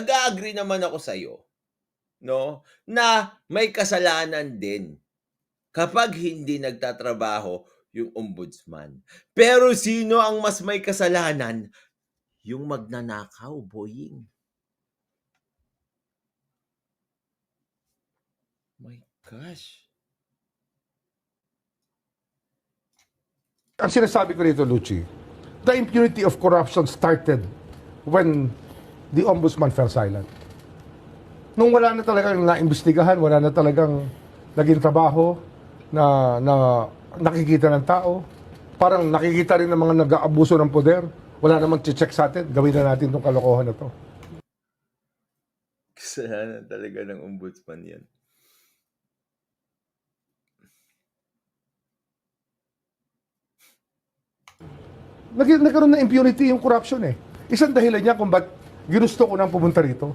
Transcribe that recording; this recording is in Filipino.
nag-a-agree naman ako sa'yo, no, na may kasalanan din kapag hindi nagtatrabaho yung ombudsman. Pero sino ang mas may kasalanan? Yung magnanakaw, boying. My gosh. Ang sinasabi ko rito, Lucci, the impunity of corruption started when the ombudsman fell silent. Nung wala na talagang naimbestigahan, wala na talagang naging trabaho na, na nakikita ng tao, parang nakikita rin ng mga nag-aabuso ng poder, wala namang check sa atin, gawin na natin itong kalokohan na to. Kasalanan talaga ng ombudsman yan. Nag- nagkaroon ng impunity yung corruption eh. Isang dahilan niya kung ba't ginusto ko nang pumunta rito.